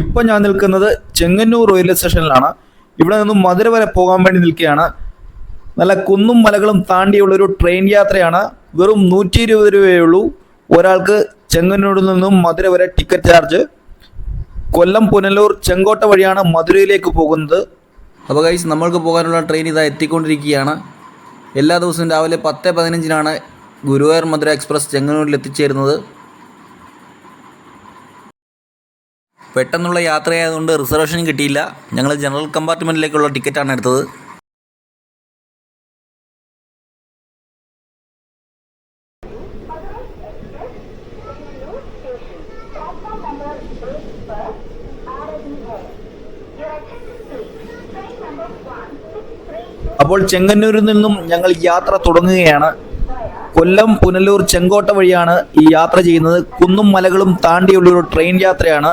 ഇപ്പം ഞാൻ നിൽക്കുന്നത് ചെങ്ങന്നൂർ റെയിൽവേ സ്റ്റേഷനിലാണ് ഇവിടെ നിന്നും മധുര വരെ പോകാൻ വേണ്ടി നിൽക്കുകയാണ്. നല്ല കുന്നും മലകളും താണ്ടിയുള്ള ഒരു ട്രെയിൻ യാത്രയാണ്. വെറും നൂറ്റി ഇരുപത് രൂപയേ ഉള്ളൂ. ഒരാൾക്ക് ചെങ്ങന്നൂരിൽ നിന്നും മധുര വരെ ടിക്കറ്റ് ചാർജ് കൊല്ലം പുനലൂർ ചെങ്കോട്ട വഴിയാണ് മധുരയിലേക്ക് പോകുന്നത്. അപ്പോൾ ഗൈസ് നമ്മൾക്ക് പോകാനുള്ള ട്രെയിൻ ഇതാ എത്തിക്കൊണ്ടിരിക്കുകയാണ്. എല്ലാ ദിവസവും രാവിലെ പത്ത് പതിനഞ്ചിനാണ് ഗുരുവായൂർ മധുര എക്സ്പ്രസ് ചെങ്ങന്നൂരിൽ എത്തിച്ചേരുന്നത്. പെട്ടെന്നുള്ള യാത്രയായതുകൊണ്ട് റിസർവേഷൻ കിട്ടിയില്ല. ഞങ്ങൾ ജനറൽ കമ്പാർട്ട്മെന്റിലേക്കുള്ള ടിക്കറ്റാണ് എടുത്തത്. അപ്പോൾ ചെങ്ങന്നൂരിൽ നിന്നും ഞങ്ങൾ യാത്ര തുടങ്ങുകയാണ്. കൊല്ലം പുനലൂർ ചെങ്കോട്ട വഴിയാണ് ഈ യാത്ര ചെയ്യുന്നത്. കുന്നും മലകളും താണ്ടിയുള്ള ഒരു ട്രെയിൻ യാത്രയാണ്.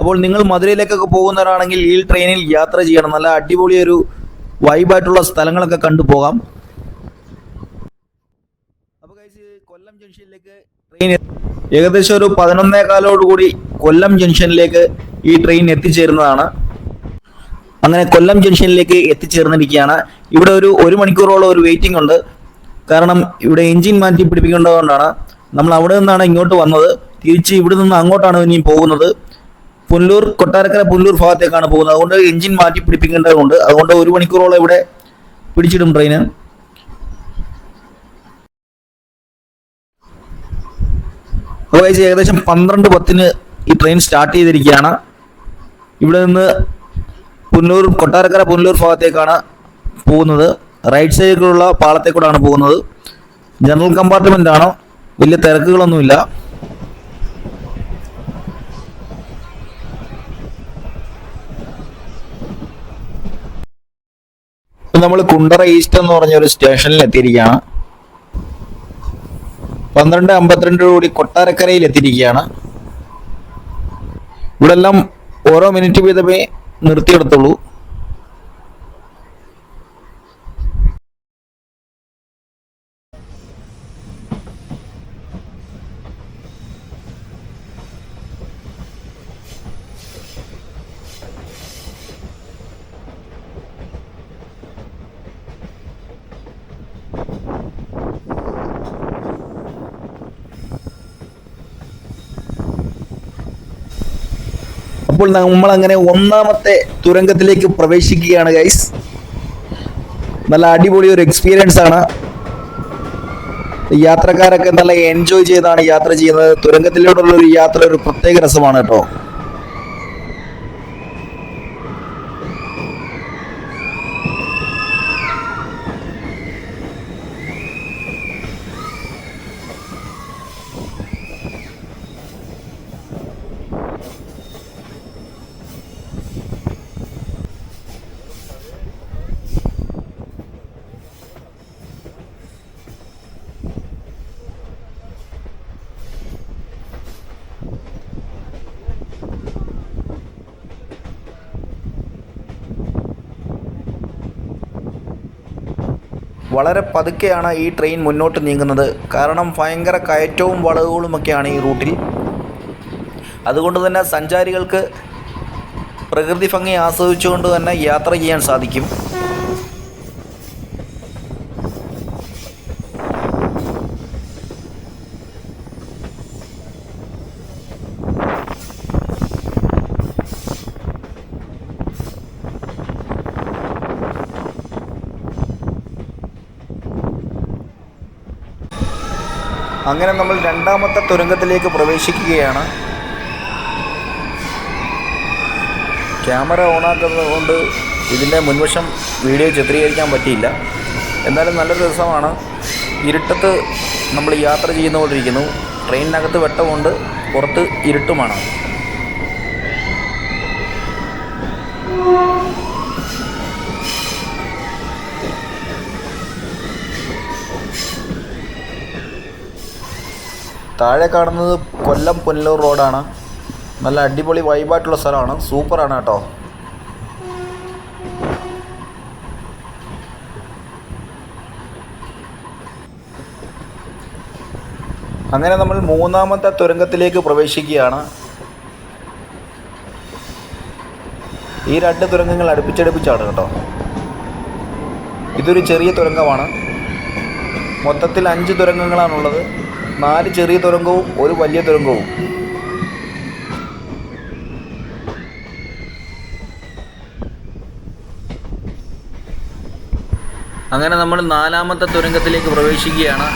അപ്പോൾ നിങ്ങൾ മധുരയിലേക്കൊക്കെ പോകുന്നവരാണെങ്കിൽ ഈ ട്രെയിനിൽ യാത്ര ചെയ്യണം. നല്ല അടിപൊളി ഒരു വൈബായിട്ടുള്ള സ്ഥലങ്ങളൊക്കെ കണ്ടു പോകാം. അപ്പോൾ കൊല്ലം ജംഗ്ഷനിലേക്ക് ട്രെയിൻ ഏകദേശം ഒരു പതിനൊന്നേ കാലോടുകൂടി കൊല്ലം ജംഗ്ഷനിലേക്ക് ഈ ട്രെയിൻ എത്തിച്ചേരുന്നതാണ്. അങ്ങനെ കൊല്ലം ജംഗ്ഷനിലേക്ക് എത്തിച്ചേർന്നിരിക്കുകയാണ്. ഇവിടെ ഒരു ഒരു മണിക്കൂറോളം ഒരു വെയിറ്റിംഗ് ഉണ്ട്. കാരണം ഇവിടെ എഞ്ചിൻ മാറ്റി പിടിപ്പിക്കേണ്ടതുകൊണ്ടാണ്. നമ്മൾ അവിടെ നിന്നാണ് ഇങ്ങോട്ട് വന്നത്. തിരിച്ച് ഇവിടെ നിന്ന് അങ്ങോട്ടാണ് ഇനിയും പോകുന്നത്. പുല്ലൂർ കൊട്ടാരക്കര പുല്ലൂർ ഭാഗത്തേക്കാണ് പോകുന്നത്. അതുകൊണ്ട് എഞ്ചിൻ മാറ്റി പിടിപ്പിക്കേണ്ടതുണ്ട്. അതുകൊണ്ട് ഒരു മണിക്കൂറോളം ഇവിടെ പിടിച്ചിടും ട്രെയിന്. അപ്പോൾ ഏകദേശം പന്ത്രണ്ട് പത്തിന് ഈ ട്രെയിൻ സ്റ്റാർട്ട് ചെയ്തിരിക്കുകയാണ്. ഇവിടെ നിന്ന് പുന്നൂർ കൊട്ടാരക്കര പുന്നൂർ ഭാഗത്തേക്കാണ് പോകുന്നത്. റൈറ്റ് സൈഡിലുള്ള പാളത്തേക്കൂടാണ് പോകുന്നത്. ജനറൽ കമ്പാർട്ട്മെന്റ് ആണ്. വലിയ തിരക്കുകളൊന്നുമില്ല. നമ്മൾ കുണ്ടറ ഈസ്റ്റ് എന്ന് പറഞ്ഞ ഒരു സ്റ്റേഷനിൽ എത്തിയിരിക്കുകയാണ്. പന്ത്രണ്ട് അമ്പത്തിരണ്ടോടുകൂടി കൊട്ടാരക്കരയിൽ എത്തിയിരിക്കുകയാണ്. ഇവിടെ എല്ലാം ഓരോ മിനിറ്റ് വീതമേ നിർത്തിയെടുത്തുള്ളൂ അപ്പോൾ നമ്മൾ അങ്ങനെ ഒന്നാമത്തെ തുരങ്കത്തിലേക്ക് പ്രവേശിക്കുകയാണ് ഗൈസ് നല്ല അടിപൊളി ഒരു എക്സ്പീരിയൻസ് ആണ്. യാത്രക്കാരൊക്കെ നല്ല എൻജോയ് ചെയ്താണ് യാത്ര ചെയ്യുന്നത്. തുരങ്കത്തിലൂടെയുള്ള ഒരു യാത്ര ഒരു പ്രത്യേക രസമാണ് കേട്ടോ. വളരെ പതുക്കെയാണ് ഈ ട്രെയിൻ മുന്നോട്ട് നീങ്ങുന്നത്. കാരണം ഭയങ്കര കയറ്റവും വളവുകളുമൊക്കെയാണ് ഈ റൂട്ടിൽ. അതുകൊണ്ട് തന്നെ സഞ്ചാരികൾക്ക് പ്രകൃതി ഭംഗി ആസ്വദിച്ചുകൊണ്ട് തന്നെ യാത്ര ചെയ്യാൻ സാധിക്കും. അങ്ങനെ നമ്മൾ രണ്ടാമത്തെ തുരങ്കത്തിലേക്ക് പ്രവേശിക്കുകയാണ്. ക്യാമറ ഓണാക്കുന്നത് കൊണ്ട് ഇതിന്റെ മുൻവശം വീഡിയോ ചിത്രീകരിക്കാൻ പറ്റിയില്ല. എന്നാലും നല്ലൊരു രസമാണ്. ഇരുട്ടത്ത് നമ്മൾ യാത്ര ചെയ്യുന്നുകൊണ്ടിരിക്കുന്നു ട്രെയിനിനകത്ത് വെട്ടമുണ്ട്. പുറത്ത് ഇരുട്ടുമാണ്. താഴെ കാണുന്നത് കൊല്ലം പുനലൂർ റോഡാണ്. നല്ല അടിപൊളി വൈബായിട്ടുള്ള സ്ഥലമാണ്. സൂപ്പറാണ് കേട്ടോ. അങ്ങനെ നമ്മൾ മൂന്നാമത്തെ തുരങ്കത്തിലേക്ക് പ്രവേശിക്കുകയാണ്. ഈ രണ്ട് തുരങ്കങ്ങൾ അടുപ്പിച്ചടുപ്പിച്ചാണ് കേട്ടോ. ഇതൊരു ചെറിയ തുരങ്കമാണ്. മൊത്തത്തിൽ അഞ്ച് തുരങ്കങ്ങളാണുള്ളത്. നാല് ചെറിയ തുരങ്കവും ഒരു വലിയ തുരങ്കവും. അങ്ങനെ നമ്മൾ നാലാമത്തെ തുരങ്കത്തിലേക്ക് പ്രവേശിക്കുകയാണ്.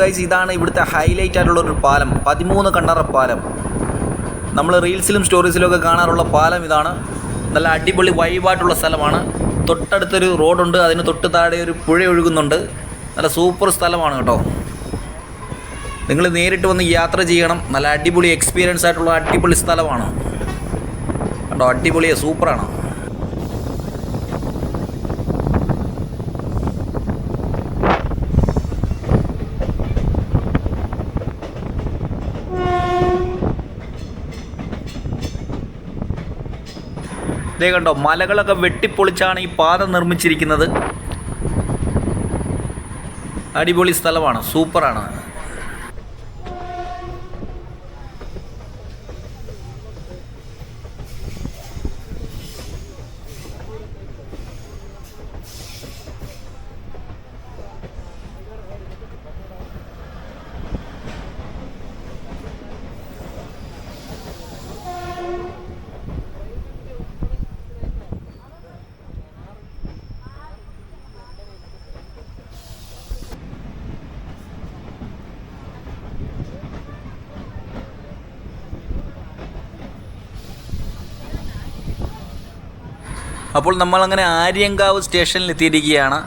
ഗൈസ് ഇതാണ് ഇവിടുത്തെ ഹൈലൈറ്റ് ആയിട്ടുള്ള ഒരു പാലം. പതിമൂന്ന് കണ്ണറ പാലം. നമ്മൾ റീൽസിലും സ്റ്റോറീസിലും ഒക്കെ കാണാറുള്ള പാലം ഇതാണ്. നല്ല അടിപൊളി വൈബായിട്ടുള്ള സ്ഥലമാണ്. തൊട്ടടുത്തൊരു റോഡുണ്ട് അതിന് തൊട്ട് താഴെ ഒരു പുഴ ഒഴുകുന്നുണ്ട്. നല്ല സൂപ്പർ സ്ഥലമാണ് കേട്ടോ. നിങ്ങൾ നേരിട്ട് വന്ന് യാത്ര ചെയ്യണം. നല്ല അടിപൊളി എക്സ്പീരിയൻസ് ആയിട്ടുള്ള അടിപൊളി സ്ഥലമാണ്. കേട്ടോ അടിപൊളിയെ സൂപ്പറാണ് ഇതേ കണ്ടോ മലകളൊക്കെ വെട്ടിപ്പൊളിച്ചാണ് ഈ പാത നിർമ്മിച്ചിരിക്കുന്നത്. അടിപൊളി സ്ഥലമാണ് സൂപ്പറാണ്. അപ്പോൾ നമ്മൾ അങ്ങനെ ആര്യങ്കാവ് സ്റ്റേഷനിൽ എത്തിയിരിക്കുകയാണ്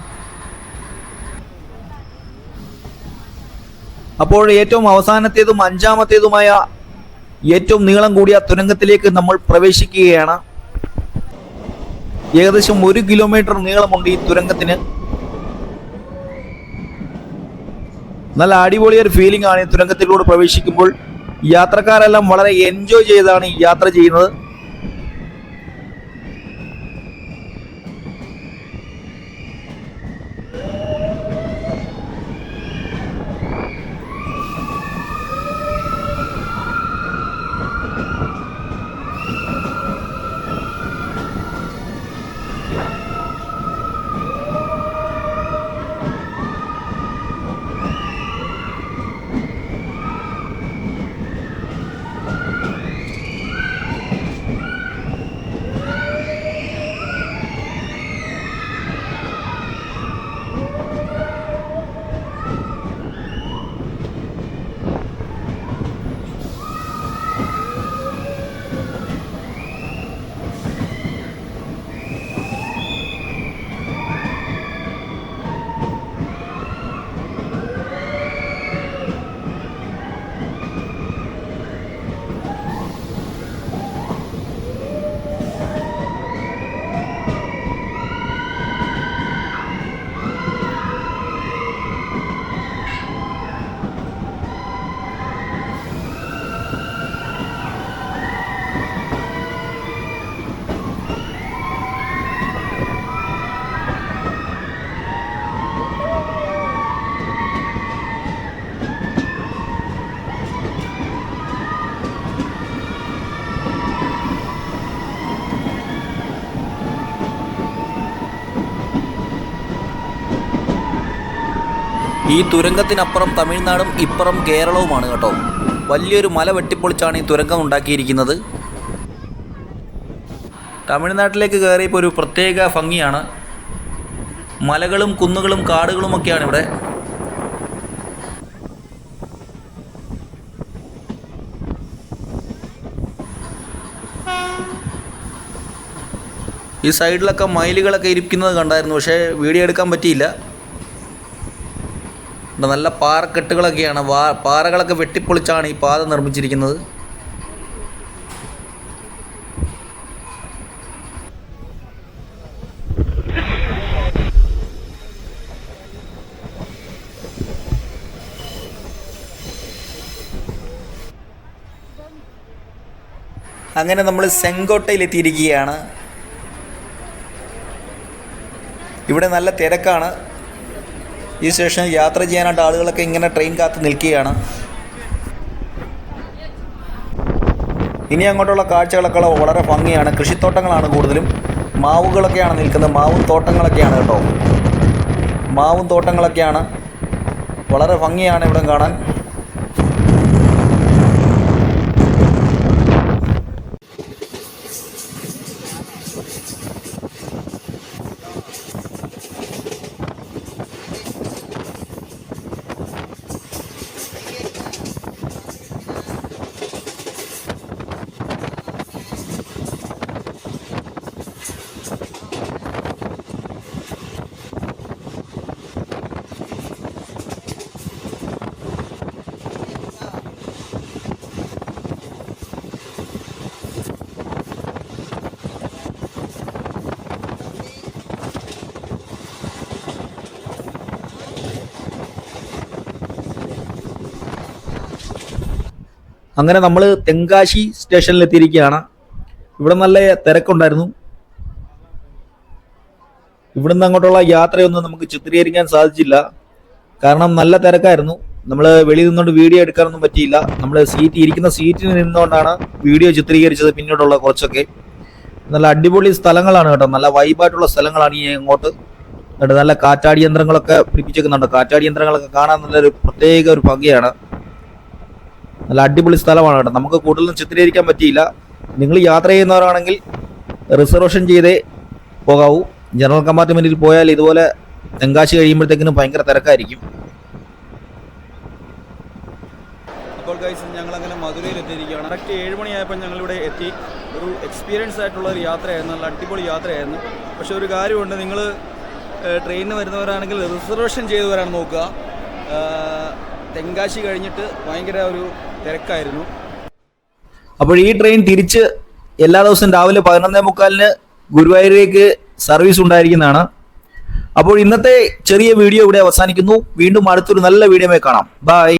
അപ്പോൾ ഏറ്റവും അവസാനത്തേതും അഞ്ചാമത്തേതുമായ ഏറ്റവും നീളം കൂടിയ തുരങ്കത്തിലേക്ക് നമ്മൾ പ്രവേശിക്കുകയാണ്. ഏകദേശം ഒരു കിലോമീറ്റർ നീളമുണ്ട് ഈ തുരങ്കത്തിന്. നല്ല അടിപൊളിയൊരു ഫീലിംഗ് ആണ് ഈ തുരങ്കത്തിലൂടെ പ്രവേശിക്കുമ്പോൾ. യാത്രക്കാരെല്ലാം വളരെ എൻജോയ് ചെയ്താണ് യാത്ര ചെയ്യുന്നത്. ഈ തുരങ്കത്തിനപ്പുറം തമിഴ്നാടും ഇപ്പുറം കേരളവുമാണ് കേട്ടോ. വലിയൊരു മല വെട്ടിപ്പൊളിച്ചാണ് ഈ തുരങ്കം ഉണ്ടാക്കിയിരിക്കുന്നത്. തമിഴ്നാട്ടിലേക്ക് കയറിയപ്പോൾ ഒരു പ്രത്യേക ഭംഗിയാണ്. മലകളും കുന്നുകളും കാടുകളുമൊക്കെയാണ് ഇവിടെ. ഈ സൈഡിലൊക്കെ മയിലുകളൊക്കെ ഇരിക്കുന്നത് കണ്ടായിരുന്നു പക്ഷേ വീഡിയോ എടുക്കാൻ പറ്റിയില്ല. നല്ല പാറക്കെട്ടുകളൊക്കെയാണ് പാറകളൊക്കെ വെട്ടിപ്പൊളിച്ചാണ് ഈ പാത നിർമ്മിച്ചിരിക്കുന്നത്. അങ്ങനെ നമ്മൾ സെങ്കോട്ടയിൽ എത്തിയിരിക്കുകയാണ് ഇവിടെ നല്ല തിരക്കാണ്. ഈ സ്റ്റേഷനിൽ യാത്ര ചെയ്യാനായിട്ട് ആളുകളൊക്കെ ഇങ്ങനെ ട്രെയിൻ കാത്ത് നിൽക്കുകയാണ്. ഇനി അങ്ങോട്ടുള്ള കാഴ്ചകളൊക്കെ വളരെ ഭംഗിയാണ്. കൃഷിത്തോട്ടങ്ങളാണ് കൂടുതലും. മാവുകളൊക്കെയാണ് നിൽക്കുന്നത്. മാവും തോട്ടങ്ങളൊക്കെയാണ് കേട്ടോ. മാവും തോട്ടങ്ങളൊക്കെയാണ്. വളരെ ഭംഗിയാണ് ഇവിടെ കാണാൻ. അങ്ങനെ നമ്മൾ തെങ്കാശി സ്റ്റേഷനിൽ എത്തിയിരിക്കുകയാണ് ഇവിടെ നല്ല തിരക്കുണ്ടായിരുന്നു. ഇവിടുന്ന് അങ്ങോട്ടുള്ള യാത്രയൊന്നും നമുക്ക് ചിത്രീകരിക്കാൻ സാധിച്ചില്ല. കാരണം നല്ല തിരക്കായിരുന്നു. നമ്മൾ വെളിയിൽ നിന്നുകൊണ്ട് വീഡിയോ എടുക്കാനൊന്നും പറ്റിയില്ല. നമ്മൾ സീറ്റ് ഇരിക്കുന്ന സീറ്റിൽ നിന്നുകൊണ്ടാണ് വീഡിയോ ചിത്രീകരിച്ചത് പിന്നീടുള്ള കുറച്ചൊക്കെ. നല്ല അടിപൊളി സ്ഥലങ്ങളാണ് കേട്ടോ. നല്ല വൈബായിട്ടുള്ള സ്ഥലങ്ങളാണ് ഈ അങ്ങോട്ട്. നല്ല കാറ്റാടി യന്ത്രങ്ങളൊക്കെ പിടിപ്പിച്ചേക്കുന്നുണ്ട് കാറ്റാടി യന്ത്രങ്ങളൊക്കെ കാണാൻ നല്ലൊരു പ്രത്യേക ഒരു ഭംഗിയാണ്. നല്ല അടിപൊളി സ്ഥലമാണ് കേട്ടോ. നമുക്ക് കൂടുതലും ചിത്രീകരിക്കാൻ പറ്റിയില്ല. നിങ്ങൾ യാത്ര ചെയ്യുന്നവരാണെങ്കിൽ റിസർവേഷൻ ചെയ്തേ പോകാവൂ. ജനറൽ കമ്പാർട്ട്മെന്റിൽ പോയാൽ ഇതുപോലെ തെങ്കാശി കഴിയുമ്പോഴത്തേക്കിനും ഭയങ്കര തിരക്കായിരിക്കും. അപ്പോൾ ഗൈസ് ഞങ്ങൾ അങ്ങനെ മധുരയിൽ എത്തിയിരിക്കുകയാണ്. കറക്റ്റ് ഏഴ് മണിയായപ്പോൾ ഞങ്ങളിവിടെ എത്തി. ഒരു എക്സ്പീരിയൻസ് ആയിട്ടുള്ള ഒരു യാത്രയായിരുന്നു. നല്ല അടിപൊളി യാത്രയായിരുന്നു. പക്ഷേ ഒരു കാര്യമുണ്ട്. നിങ്ങൾ ട്രെയിനിന് വരുന്നവരാണെങ്കിൽ റിസർവേഷൻ ചെയ്ത് വരാൻ നോക്കുക തെങ്കാശി കഴിഞ്ഞിട്ട് ഭയങ്കര ഒരു തിരക്കായിരുന്നു. അപ്പോൾ ഈ ട്രെയിൻ തിരിച്ച് എല്ലാ ദിവസവും രാവിലെ പതിനൊന്നേ മുക്കാലിന് ഗുരുവായൂരേക്ക് സർവീസ് ഉണ്ടായിരിക്കുന്നതാണ്. അപ്പോൾ ഇന്നത്തെ ചെറിയ വീഡിയോ ഇവിടെ അവസാനിക്കുന്നു. വീണ്ടും അടുത്തൊരു നല്ല വീഡിയോ കാണാം. ബൈ